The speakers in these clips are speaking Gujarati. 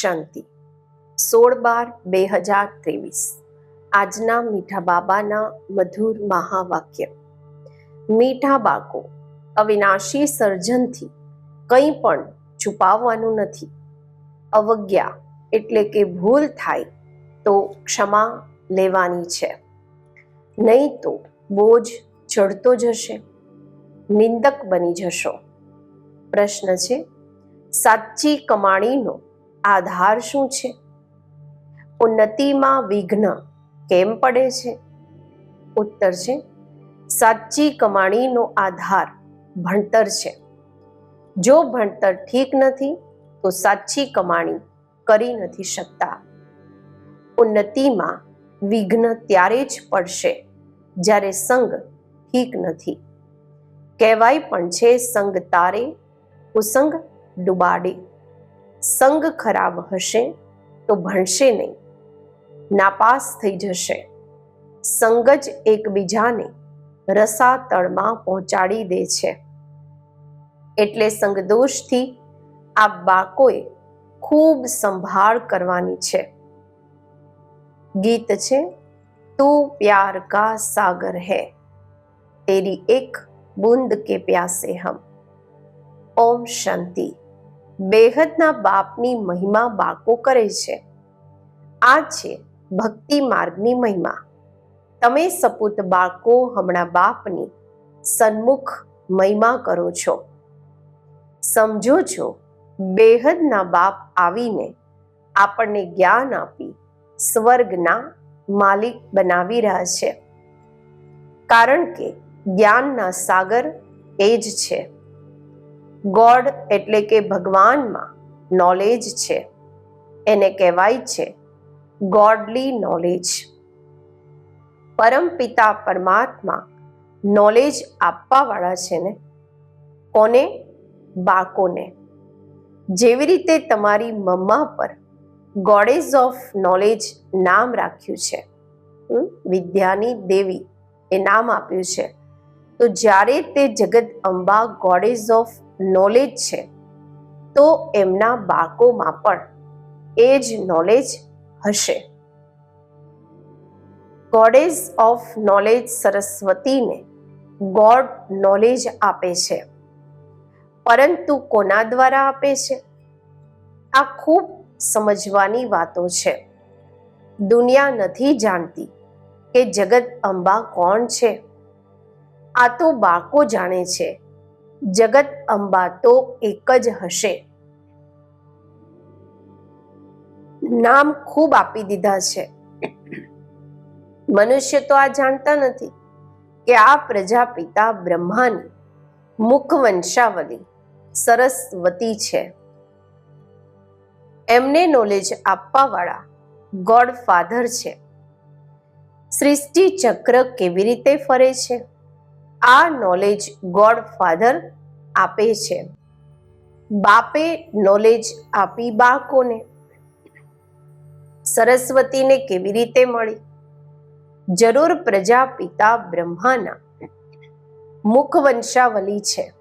શાંતિ. સોળ બાર બે હજાર ત્રેવીસ. આજના મીઠા બાબાના મધુર મહાવાક્ય. મીઠા બાળકો, અવિનાશી સર્જનથી કંઈ પણ છુપાવવાનું નથી. અવજ્ઞા એટલે કે ભૂલ થાય તો ક્ષમા લેવાની છે. નહીં તો બોજ ચડતો જશે નિંદક બની જશો. પ્રશ્ન છે, સાચી કમાણીનો આધાર શું છે? ઉન્નતિમાં વિઘ્ન કેમ પડે છે? ઉત્તર છે, સાચી કમાણીનો આધાર ભણતર છે. જો ભણતર ઠીક નથી, તો સાચી કમાણી કરી નથી શકતા. ઉન્નતિમાં વિઘ્ન ત્યારે જ પડશે જ્યારે સંગ ઠીક નથી. કહેવાય પણ છે, સંગ તારે કુસંગ ડુબાડે. સંગ ખરાબ હશે તો ભણશે નહીં. નાપાસ થઈ જશે. સંગ જ એકબીજાને રસાતળમાં પહોંચાડી દે છે. એટલે સંગદોષથી આ બાળકોએ ખૂબ સંભાળ કરવાની છે. ગીત છે, તું પ્યાર કા સાગર હૈ, તેરી એક બૂંદ કે પ્યાસે હમ. ઓમ શાંતિ. બેહદના બાપની મહિમા બાળકો કરે છે. આ છે ભક્તિ માર્ગની મહિમા. તમે સપૂત બાળકો હમણાં બાપની સન્મુખ મહિમા કરો છો. સમજો છો, બેહદના બાપ આવીને આપણને જ્ઞાન આપી સ્વર્ગના માલિક બનાવી રહ્યા છે. કારણ કે જ્ઞાનના સાગર એ જ છે. ગોડ એટલે કે ભગવાનમાં નોલેજ છે. એને કહેવાય છે ગોડલી નોલેજ પરમ પિતા પરમાત્મા નોલેજ આપવાવાળા છે ને. કોને? બાળકોને. જેવી રીતે તમારી મમ્મા પર ગોડેઝ ઓફ નોલેજ નામ રાખ્યું છે? વિદ્યાની દેવી એ નામ આપ્યું છે. તો જ્યારે તે જગત અંબા ગોડેઝ ઓફ નોલેજ છે, તો એમના બાળકોમાં પણ એ જ નોલેજ હશે. ગોડેઝ ઓફ નોલેજ સરસ્વતીને ગોડ નોલેજ આપે છે. પરંતુ કોના દ્વારા આપે છે? આ ખૂબ સમજવાની વાતો છે. દુનિયા નથી જાણતી કે જગત અંબા કોણ છે? આ તો બાળકો જાણે છે જગત અંબા તો એક જ હશે. નામ ખૂબ આપી દીધા છે. મનુષ્ય તો આ જાણતા નથી કે આ પ્રજાપિતા બ્રહ્માની મુખ વંશાવલી સરસ્વતી છે. એમને નોલેજ આપવાવાળા ગોડ ફાધર છે. સૃષ્ટિ ચક્ર કેવી રીતે ફરે છે? આ નોલેજ ગોડ ફાધર આપે છે. બાપે નોલેજ આપી બાળકોને. સરસ્વતીને કેવી રીતે મળી? જરૂર પ્રજા પિતા બ્રહ્માના મુખ વંશાવલી છે.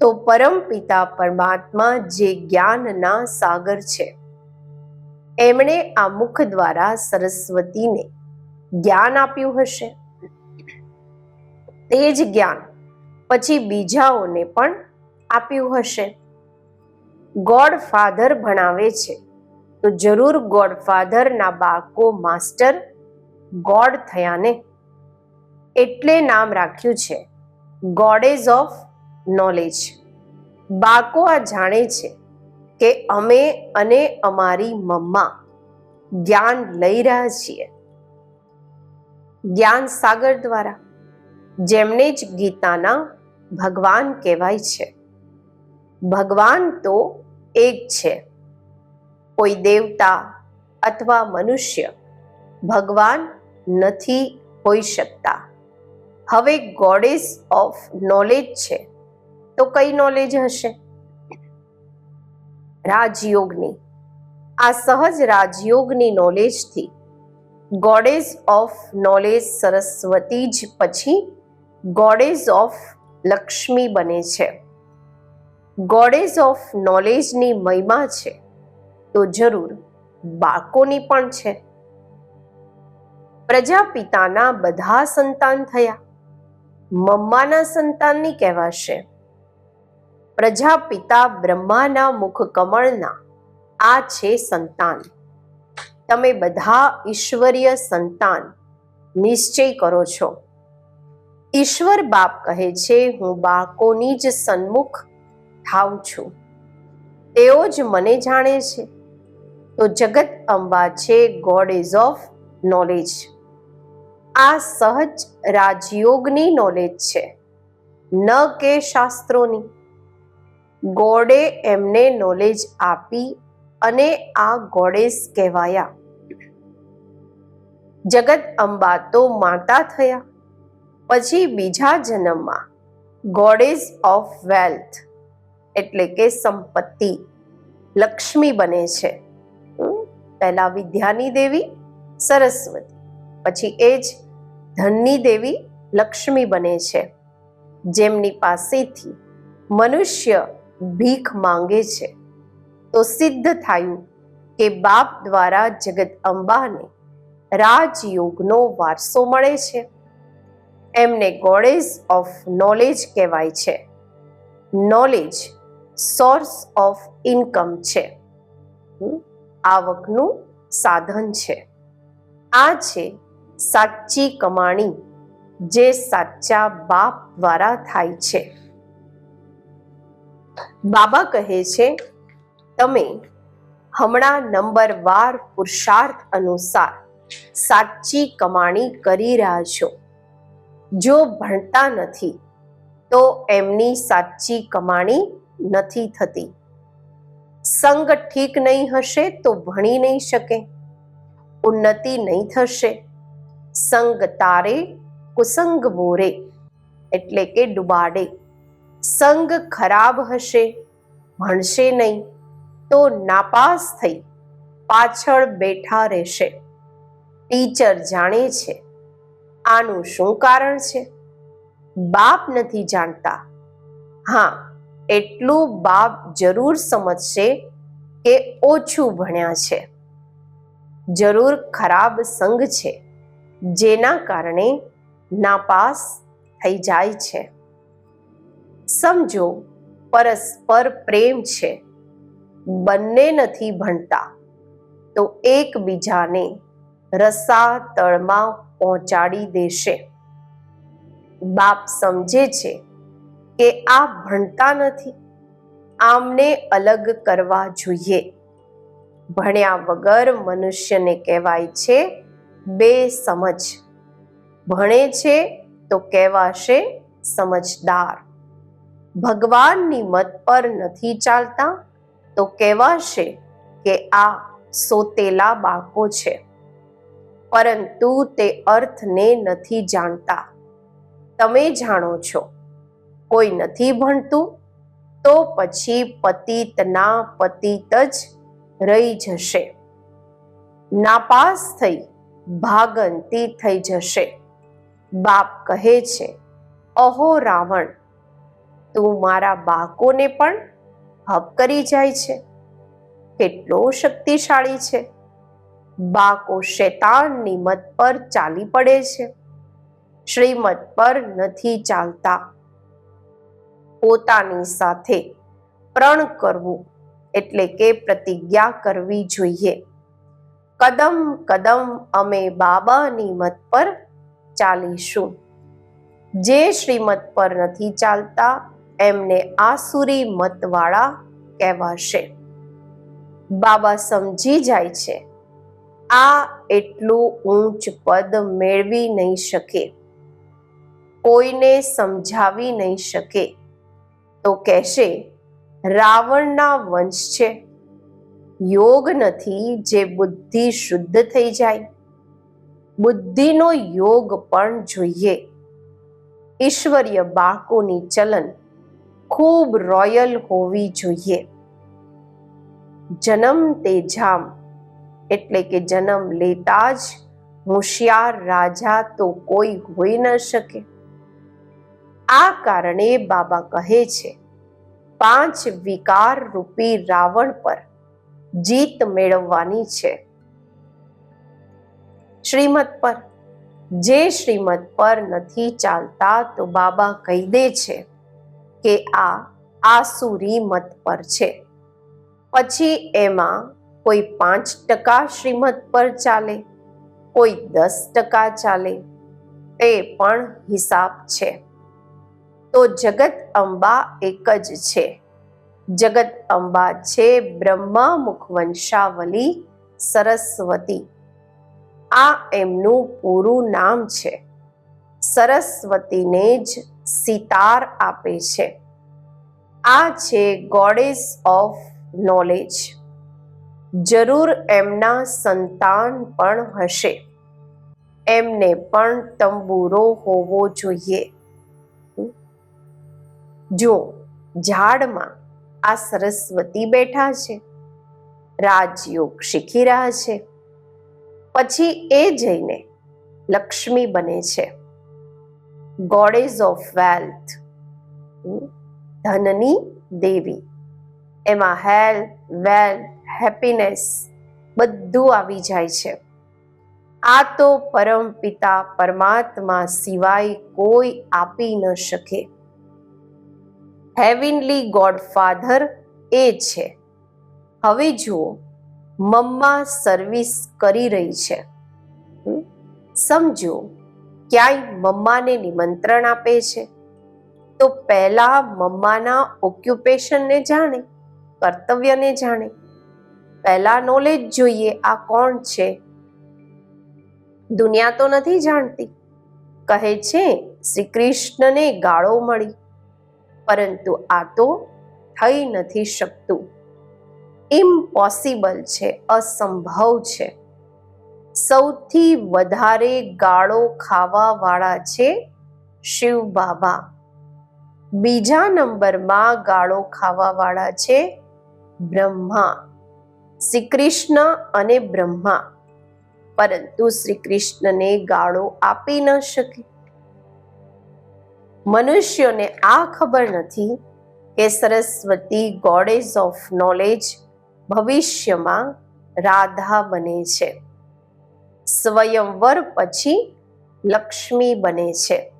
તો પરમ પિતા પરમાત્મા જે જ્ઞાનના સાગર છે. એમણે આ મુખ દ્વારા સરસ્વતીને જ્ઞાન આપ્યું હશે. તે જ જ્ઞાન પછી બીજાઓને પણ આપ્યું હશે. ગોડ ફાધર ભણાવે છે. તો જરૂર ગોડ ફાધરના બાળકો માસ્ટર ગોડ થયા ને. એટલે નામ રાખ્યું છે. Goddess of knowledge. બાળકો આ જાણે છે કે અમે અને અમારી મમ્મા જ્ઞાન લઈ રહ્યા છીએ. જ્ઞાન સાગર દ્વારા. જેમને જ ગીતાના ભગવાન કહેવાય છે. ભગવાન તો એક છે. કોઈ દેવતા અથવા મનુષ્ય ભગવાન નથી હોઈ શકતા. હવે ગોડેસ ઓફ નોલેજ છે. તો કઈ નોલેજ હશે? રાજયોગની. આ સહજ રાજયોગની નોલેજથી ગોડેઝ ઓફ નોલેજ સરસ્વતી જ પછી ગોડેઝ ઓફ લક્ષ્મી બને છે. ગોડેઝ ઓફ નોલેજની મહિમા છે, તો જરૂર બાળકોની પણ છે. પ્રજાપિતાના બધા સંતાન થયા. મમ્માના સંતાનની કહેવાશે. પ્રજાપિતા બ્રહ્માના મુખ કમળના આ છે સંતાન. તમે બધા ઈશ્વરીય સંતાન નિશ્ચય કરો છો. ઈશ્વર બાપ કહે છે, હું બાળકોની જ સન્મુખ થાઉં છું. તેઓ જ મને જાણે છે. તો જગત અંબા છે ગોડ ઇઝ ઓફ નોલેજ આ સહજ રાજયોગની નોલેજ છે. ન કે શાસ્ત્રોની. ગોડે એમને નોલેજ આપી અને આ ગોડેસ કહેવાયા. જગત અંબા તો માતા થયા. પછી બીજા જન્મમાં ગોડેઝ ઓફ વેલ્થ એટલે કે સંપત્તિ લક્ષ્મી બને છે? પહેલા વિદ્યાની દેવી, સરસ્વતી, પછી એ જ ધનની દેવી લક્ષ્મી બને છે. જેમની પાસેથી મનુષ્ય ભીખ માંગે છે. તો સિદ્ધ થયું કે બાપ દ્વારા જગત અંબાને રાજયોગનો વારસો મળે છે. એમને ગોડેઝ ઓફ નોલેજ કહેવાય છે. નોલેજ સોર્સ ઓફ ઇન્કમ છે. આવકનું સાધન છે. આ છે સાચી કમાણી જે સાચા બાપ દ્વારા થાય છે. બાબા કહે છે, તમે હમણાં નંબરવાર પુરુષાર્થ અનુસાર સાચી કમાણી કરી રહ્યા છો. જો ભણતા નથી, તો એમની સાચી કમાણી નથી થતી. સંગ ઠીક નહીં હશે તો ભણી નહીં શકે. ઉન્નતિ નહીં થશે. સંગ તારે, કુસંગ બોરે એટલે કે ડુબાડે. સંગ ખરાબ હશે, ભણશે નહીં, તો નાપાસ થઈ પાછળ બેઠા રહેશે. ટીચર જાણે છે. આનું શું કારણ છે? બાપ નથી જાણતા. હા, એટલું બાપ જરૂર સમજશે કે ઓછું ભણ્યા છે. જરૂર ખરાબ સંગ છે, જેના કારણે નાપાસ થઈ જાય છે. સમજો, પરસ્પર પ્રેમ છે. બંને નથી ભણતા. તો એકબીજાને રસા તળમાં પહોંચાડી દેશે. બાપ સમજે છે કે આ ભણતા નથી. આમને અલગ કરવા જોઈએ. ભણ્યા વગર મનુષ્યને કહેવાય છે બે સમજ ભણે છે તો કહેવાશે સમજદાર. ભગવાનની મત પર નથી ચાલતા તો કહેવાશે કે આ સોતેલા બાળકો છે. પરંતુ તે અર્થને નથી જાણતા. તમે જાણો છો, કોઈ નથી ભણતું, તો પછી પતિતના પતિત જ રહી જશે. નાપાસ થઈ, ભાગંતી થઈ જશે. બાપ કહે છે, અહો રાવણ, તું મારા બાળકોને પણ હપ કરી જાય છે. કેટલો શક્તિશાળી છે. બાકો શેતાનની મત પર ચાલી પડે છે. શ્રીમત પર નથી ચાલતા. પોતાની સાથે પ્રણ કરવું એટલે કે પ્રતિજ્ઞા કરવી જોઈએ. કદમ કદમ અમે બાબાની મત પર ચાલીશું. જે શ્રીમત પર નથી ચાલતા, એમને આસુરી મતવાળા કહેવાશે. બાબા સમજી જાય છે. આ એટલું ઊંચ પદ મેળવી નહીં શકે. કોઈને સમજાવી નહીં શકે. તો કહેશે, રાવણના વંશ છે. યોગ નથી જે બુદ્ધિ શુદ્ધ થઈ જાય. બુદ્ધિનો યોગ પણ જોઈએ. ઈશ્વરીય બાળકોની ચલન ખૂબ રોયલ હોવી જોઈએ. જન્મ તે જામ એટલે કે જન્મ લેતા જ હોશિયાર રાજા તો કોઈ હોઈ ન શકે. આ કારણે બાબા કહે છે, પાંચ વિકાર રૂપી રાવણ પર જીત મેળવવાની છે. શ્રીમત પર, જે શ્રીમત પર નથી ચાલતા તો બાબા કહી દે છે કે આ આસુરી મત પર છે. પછી એમાં કોઈ પાંચ ટકા શ્રીમત પર ચાલે, કોઈ દસ ટકા ચાલે તે પણ હિસાબ છે. તો જગત અંબા એક જ છે. જગત અંબા છે બ્રહ્મા મુખવંશાવલી સરસ્વતી. આ એમનું પૂરું નામ છે. સરસ્વતીને જ સિતાર આપે છે. આ છે ગોડેસ ઓફ નોલેજ જરૂર એમના સંતાન પણ હશે. એમને પણ તંબુરો હોવો જોઈએ. જો ઝાડમાં આ સરસ્વતી બેઠા છે, રાજયોગ શીખી રહ્યા છે, પછી એ જઈને લક્ષ્મી બને છે. ગોડેઝ ઓફ વેલ્થ ધનની દેવી. એમાં હેલ્થ વેલ્થ હેપીનેસ બધું આવી જાય છે. આ તો પરમ પિતા પરમાત્મા સિવાય કોઈ આપી ન શકે. હેવિનલી ગોડ ફાધર એ છે. હવે જુઓ, મમ્મા સર્વિસ કરી રહી છે. સમજો, ક્યાંય મમ્માને નિમંત્રણ આપે છે? તો પહેલા મમ્માના ઓક્યુપેશનને જાણે, કર્તવ્યને જાણે. પહેલા નોલેજ જોઈએ, આ કોણ છે? દુનિયા તો નથી જાણતી. કહે છે શ્રી કૃષ્ણને ગાળો મળી, પરંતુ આ તો થઈ નથી શકતું. ઇમ્પોસિબલ છે, અસંભવ છે. સૌથી વધારે ગાળો ખાવા વાળા છે શિવ બાબા. બીજા નંબરમાં ગાળો ખાવા વાળા છે બ્રહ્મા. શ્રી કૃષ્ણ અને બ્રહ્મા. પરંતુ શ્રી કૃષ્ણને ગાળો આપી ન શકે. મનુષ્યોને આ ખબર નથી કે સરસ્વતી ગોડેઝ ઓફ નોલેજ ભવિષ્યમાં રાધા બને છે. સ્વયંવર પછી લક્ષ્મી બને છે.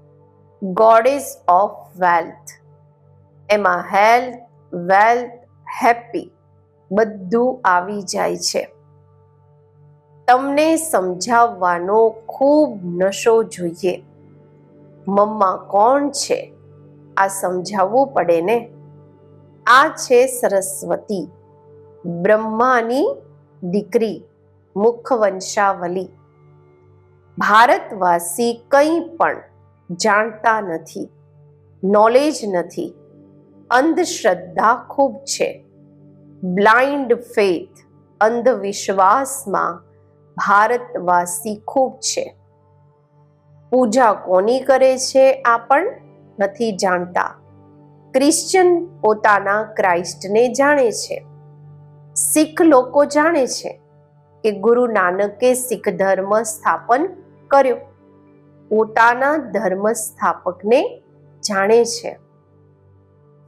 ગોડેઝ ઓફ વેલ્થ એમાં હેલ્થ વેલ્થ હેપી બધું આવી જાય છે. તમને સમજાવવાનો ખૂબ નશો જોઈએ. મમ્મા કોણ છે? આ સમજાવવું પડે ને? આ છે સરસ્વતી, બ્રહ્માની દીકરી, મુખવંશાવલી. ભારતવાસી કંઈ પણ જાણતા નથી નોલેજ નથી, અંધશ્રદ્ધા ખૂબ છે. બ્લાઇન્ડ ફેથ અંધવિશ્વાસમાં ભારતવાસી ખૂબ છે. પૂજા કોની કરે છે આ પણ નથી જાણતા. ક્રિશ્ચન પોતાના ક્રાઇસ્ટને જાણે છે. શીખ લોકો જાણે છે કે ગુરુ નાનકે શીખ ધર્મ સ્થાપન કર્યો. પોતાના ધર્મ સ્થાપકને જાણે છે.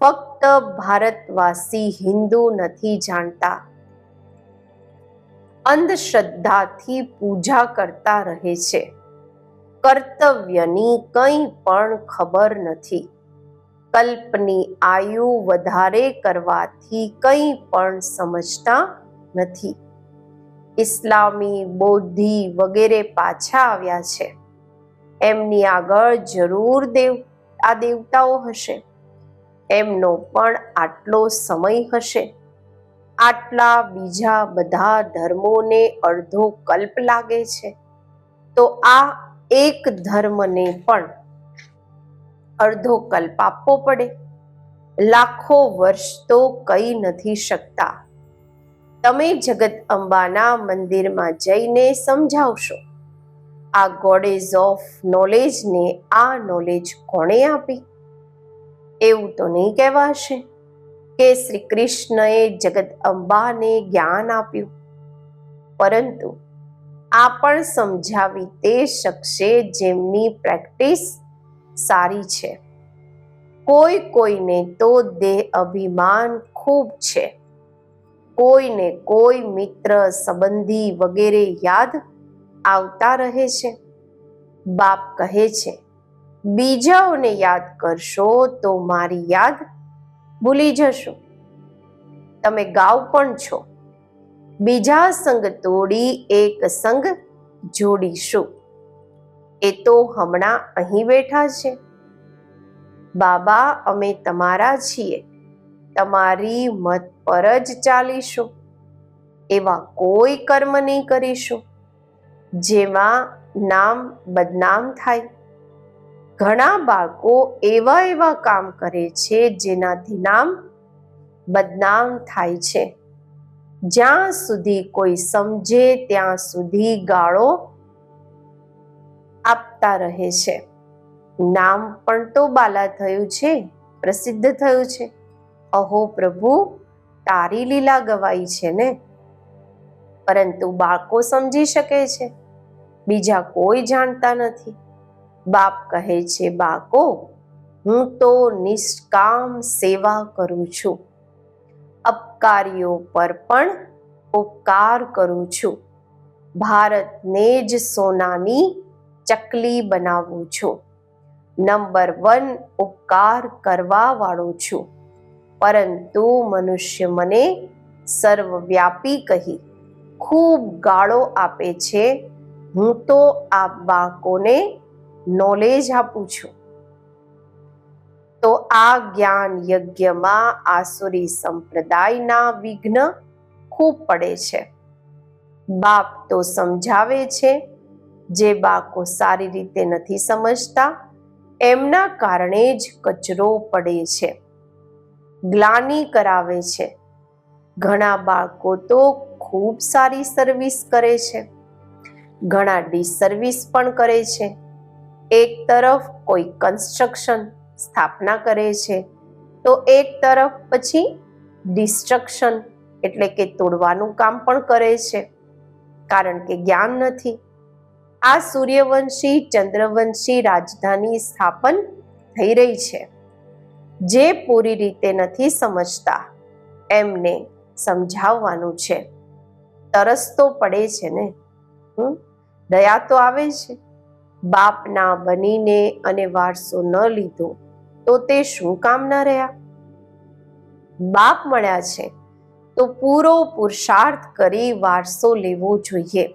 ફક્ત ભારતવાસી હિન્દુ નથી જાણતા. અંધશ્રદ્ધાથી પૂજા કરતા રહે છે. કર્તવ્યની કંઈ પણ ખબર નથી. કલ્પની આયુ વધારે કરવાથી કંઈ પણ સમજતા નથી. ઇસ્લામી બૌદ્ધિ વગેરે પાછા આવ્યા છે. એમની આગળ જરૂર દેવ, આ દેવતાઓ હશે. એમનો પણ આટલો સમય હશે? આટલા બીજા બધા ધર્મોને અડધો કલ્પ લાગે છે? તો આ એક ધર્મને પણ અડધો કલ્પ આપવો પડે. લાખો વર્ષ તો કઈ નથી શકતા. તમે જગત અંબાના મંદિરમાં જઈને સમજાવશો. આ ગોડેઝ ઓફ નોલેજને આ નોલેજ કોણે આપી? એવું તો નહીં કહેવાશે કે શ્રી કૃષ્ણએ જગત અંબાને જ્ઞાન આપ્યું. પરંતુ આ પણ સમજાવી તે શકશે જેમની પ્રેક્ટિસ સારી છે. કોઈ કોઈને તો દેહ અભિમાન ખૂબ છે. કોઈને કોઈ મિત્ર સંબંધી વગેરે યાદ આવતા રહે છે. બાપ કહે છે બીજાઓને યાદ કરશો તો મારી યાદ ભૂલી જશો. તમે ગાવ પણ છો. બીજા સંગ તોડી એક સંગ જોડીશું. એ તો હમણાં અહીં બેઠા છે. બાબા, અમે તમારા છીએ. તમારી મત પર જ ચાલીશું. એવા કોઈ કર્મ નહીં કરીશું. જેમાં નામ બદનામ થાય. ઘણા બાળકો એવા એવા કામ કરે છે જેનાથી નામ બદનામ થાય છે. જ્યાં સુધી કોઈ સમજે ત્યાં સુધી ગાળો આપતા રહે છે. નામ પણ તો બાલા થયું છે, પ્રસિદ્ધ થયું છે. અહો પ્રભુ, તારી લીલા ગવાઈ છે ને? પરંતુ બાળકો સમજી શકે છે. બીજા કોઈ જાણતા નથી. બાપ કહે છે બાકો હું તો નિષ્કામ સેવા કરું છું. અપકારીઓ પર પણ ઉપકાર કરું છું. ભારતને જ સોનાની ચકલી બનાવું છું. નંબર વન ઉપકાર કરવા વાળો છું. પરંતુ મનુષ્ય મને સર્વવ્યાપી કહી ખૂબ ગાળો આપે છે. હું તો આ બાળકોને નોલેજ આપું છું. તો આ જ્ઞાન યજ્ઞમાં આસુરી સંપ્રદાયના વિઘ્ન ખૂબ પડે છે. બાપ તો સમજાવે છે, જે બાળકો સારી રીતે નથી સમજતા, એમના કારણે જ કચરો પડે છે. ગ્લાની કરાવે છે. ઘણા બાળકો તો ખૂબ સારી સર્વિસ કરે છે. ઘણા ડિસર્વિસ પણ કરે છે. એક તરફ કોઈ કન્સ્ટ્રક્શન સ્થાપના કરે છે, તો એક તરફ પછી ડિસ્ટ્રક્શન એટલે કે તોડવાનું કામ પણ કરે છે. કારણ કે જ્ઞાન નથી. આ સૂર્યવંશી, ચંદ્રવંશી રાજધાની સ્થાપન થઈ રહી છે. જે પૂરી રીતે નથી સમજતા, એમને સમજાવવાનું છે. તરસ તો પડે છે ને? દયા તો આવે છે. બાપના બનીને અને વારસો ન લીધો, તો તે શું કામ ના રહ્યા? બાપ મળ્યા છે, તો પૂરો પુરુષાર્થ કરી વારસો લેવો જોઈએ,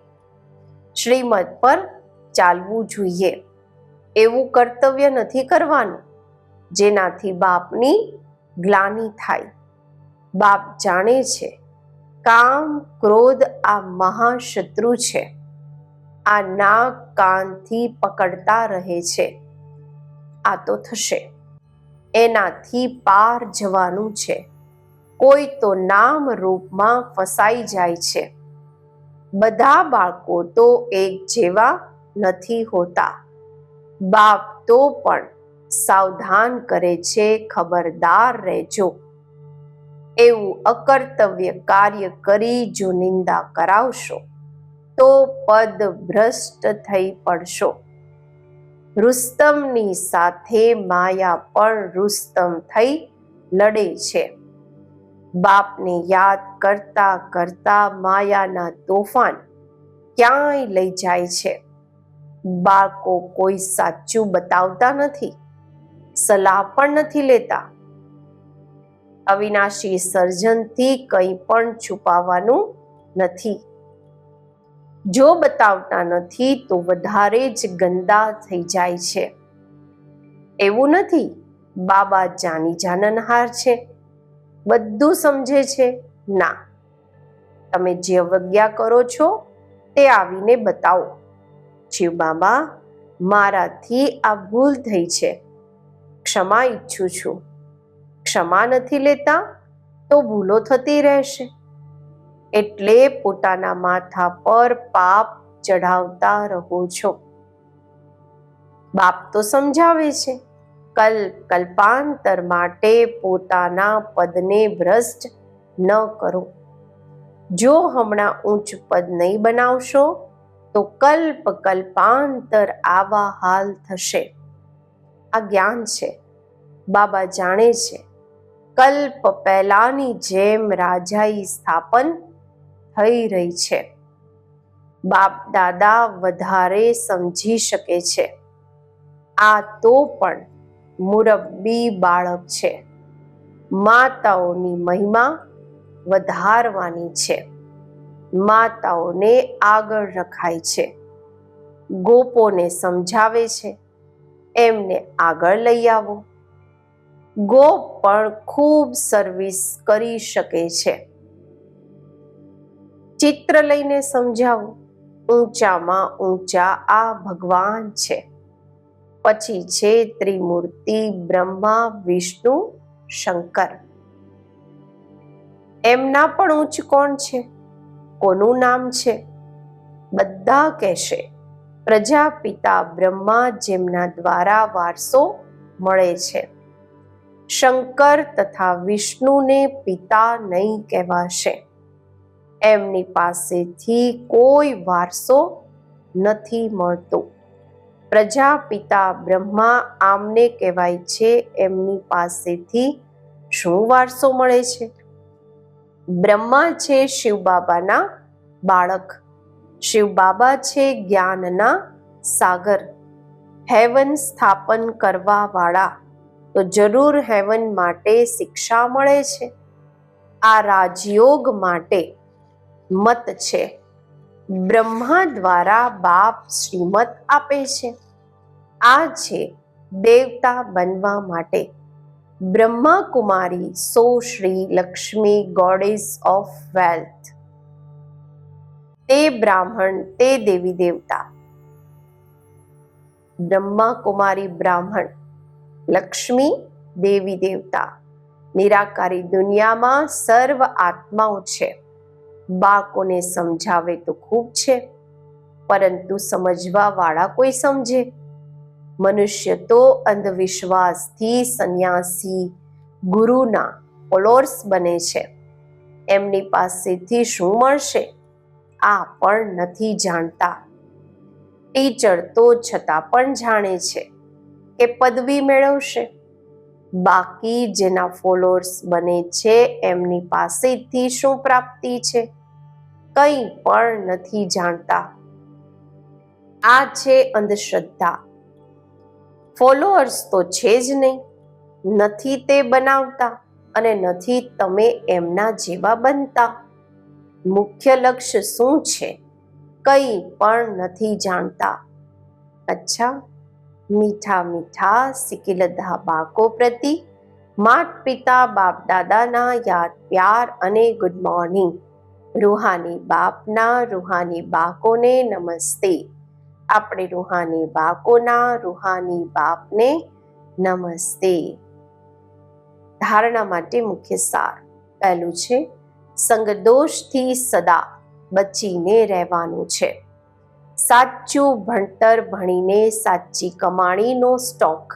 શ્રીમદ પર ચાલવું જોઈએ. એવું કર્તવ્ય નથી કરવાનું, જેનાથી બાપની ગ્લાની થાય. બાપ જાણે છે, કામ ક્રોધ આ મહાશત્રુ છે. આ નાક કાનથી પકડતા રહે છે. આ તો થશે. એનાથી પાર જવાનું છે. કોઈ તો નામ રૂપમાં ફસાઈ જાય છે. બધા બાળકો તો એક જેવા નથી હોતા. બાપ તો પણ સાવધાન કરે છે, ખબરદાર રહેજો. એવું અકર્તવ્ય કાર્ય કરી જો નિંદા કરાવશો. તો પદ ભ્રષ્ટ થઈ પડશો. રુસ્તમની સાથે માયા પણ રુસ્તમ થઈ લડે છે. બાપને યાદ કરતા કરતા માયાના તોફાન ક્યાંય લઈ જાય છે. બાળકો કોઈ સાચું બતાવતા નથી, સલાહ પણ નથી લેતા. અવિનાશી સર્જનથી કંઈ પણ છુપાવવાનું નથી. જો બતાવતા નથી તો વધારે જ ગંદા થઈ જાય છે. એવું નથી, બાબા જાની જાનનહાર છે. બધું સમજે છે? ના. તમે જે અવજ્ઞા કરો છો તે આવીને બતાવો. શિવ બાબા, મારાથી આ ભૂલ થઈ છે. ક્ષમા ઈચ્છું છું. ક્ષમા નથી લેતા તો ભૂલો થતી રહેશે. એટલે પોતાના માથા પર પાપ ચઢાવતા રહો છો. બાપ તો સમજાવે છે કલ્પ કલ્પાંતર માટે પોતાના પદને ભ્રષ્ટ ન કરો. જો હમણાં ઊંચ પદ નહીં બનાવશો, તો કલ્પ કલ્પાંતર આવા હાલ થશે. આ જ્ઞાન છે. બાબા જાણે છે, કલ્પ પહેલાની જેમ રાજાઈ સ્થાપન થઈ રહી છે. બાપ દાદા વધારે સમજી શકે છે. આ તો પણ મુરબ્બી બાળક છે. માતાઓની મહિમા વધારવાની છે. માતાઓને આગળ રખાય છે. ગોપોને સમજાવે છે. એમને આગળ લઈ આવો. ગોપ પણ ખૂબ સર્વિસ કરી શકે છે. ચિત્ર લઈને સમજાવો. ઊંચામાં ઊંચા આ ભગવાન છે. પછી છે ત્રિમૂર્તિ, બ્રહ્મા, વિષ્ણુ, શંકર. એમના પણ ઉચ્ચ કોણ છે? કોનું નામ છે? બધા કહેશે પ્રજાપિતા બ્રહ્મા જેમના દ્વારા વારસો મળે છે. શંકર તથા વિષ્ણુને પિતા નહીં કહેવાશે. એમની પાસેથી કોઈ વારસો નથી મળતો. પ્રજાપિતા બ્રહ્મા આમને કહેવાય છે, એમની પાસેથી શું વારસો મળે છે? બ્રહ્મા છે શિવ બાબાના બાળક. શિવ બાબા છે જ્ઞાનના સાગર. હેવન સ્થાપન કરવાવાળા. તો જરૂર હેવન માટે શિક્ષા મળે છે. આ રાજયોગ માટે મત છે. બ્રહ્મા દ્વારા બાપ શ્રીમત આપે છે. આ છે દેવતા બનવા માટે. બ્રહ્મા કુમારી સો Shri Lakshmi goddess of wealth. તે બ્રાહ્મણ, તે દેવી દેવતા. બ્રહ્મા કુમારી બ્રાહ્મણ, લક્ષ્મી દેવી દેવતા. નિરાકારી દુનિયામાં સર્વ આત્માઓ છે. બાળકોને સમજાવે તો ખૂબ છે, પરંતુ સમજવા વાળા કોઈ સમજે? મનુષ્ય તો અંધવિશ્વાસથી સંન્યાસી ગુરુના ફોલોઅર્સ બને છે. એમની પાસેથી શું મળશે? આ પણ નથી જાણતા. ટીચર તો છતાં પણ જાણે છે કે પદવી મેળવશે. બાકી જેના ફોલોઅર્સ બને છે, એમની પાસેથી શું પ્રાપ્તિ છે? કંઈ પણ નથી જાણતા. આ છે અંધશ્રદ્ધા. ફોલોઅર્સ તો છે જ નહીં. નથી તે બનાવતા અને નથી તમે એમના જેવા બનતા. મુખ્ય લક્ષ્ય શું છે? કંઈ પણ નથી જાણતા. અચ્છા, મીઠા મીઠા સિકિલધા બાકો પ્રતિ માત પિતા બાપ દાદાના યાદ પ્યાર અને ગુડ મોર્નિંગ રૂહાની બાપના, રૂહાની બાકોને નમસ્તે. આપણે રૂહાની બાકોના, રૂહાની બાપને નમસ્તે. ધારણા માટે મુખ્ય સાર પહેલું છે, સંગદોષથી સદા બચીને રહેવાનું છે. સાચું ભણતર ભણીને સાચી કમાણીનો સ્ટોક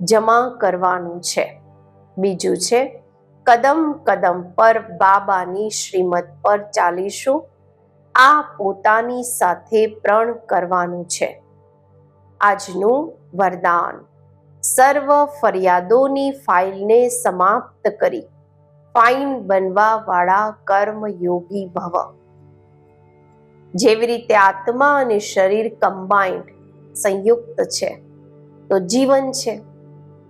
જમા કરવાનું છે. બીજું છે કદમ કદમ પર બાબાની શ્રીમત પર ચાલીશું. આ પોતાની સાથે પ્રણ કરવાનું છે. આજનું વરદાન. સર્વ ફરિયાદોની ફાઇલને સમાપ્ત કરી. ફાઇન બનવા વાળા કર્મયોગી ભવ. જેવી રીતે આત્મા અને શરીર કમ્બાઇન્ડ સંયુક્ત છે, તો જીવન છે.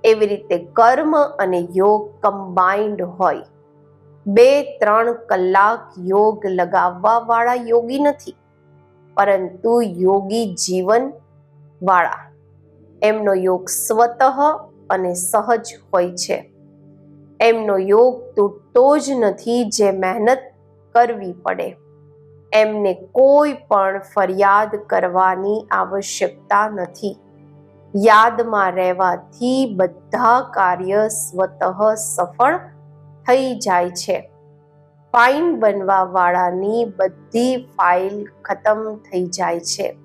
એવી રીતે કર્મ અને યોગ કમ્બાઇન્ડ હોય. બે, ત્રણ કલાક યોગ લગાવવા વાળા યોગી નથી, પરંતુ યોગી જીવન વાળા એમનો યોગ સ્વતઃ અને સહજ હોય છે. એમનો યોગ તૂટતો જ નથી જે મહેનત કરવી પડે. એમને કોઈ પણ ફરિયાદ કરવાની આવશ્યકતા નથી. યાદમાં રહેવાથી બધા કાર્ય સ્વતઃ સફળ થઈ જાય છે. ફાઇન બનવા વાળાની બધી ફાઇલ ખતમ થઈ જાય છે.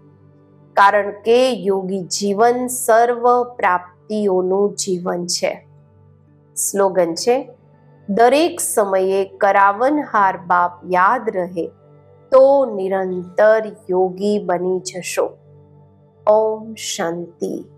કારણ કે યોગી જીવન સર્વ પ્રાપ્તિઓનું જીવન છે. સ્લોગન છે, દરેક સમયે કરાવનહાર બાપ યાદ રહે, તો નિરંતર યોગી બની જશો. ઓમ શાંતિ.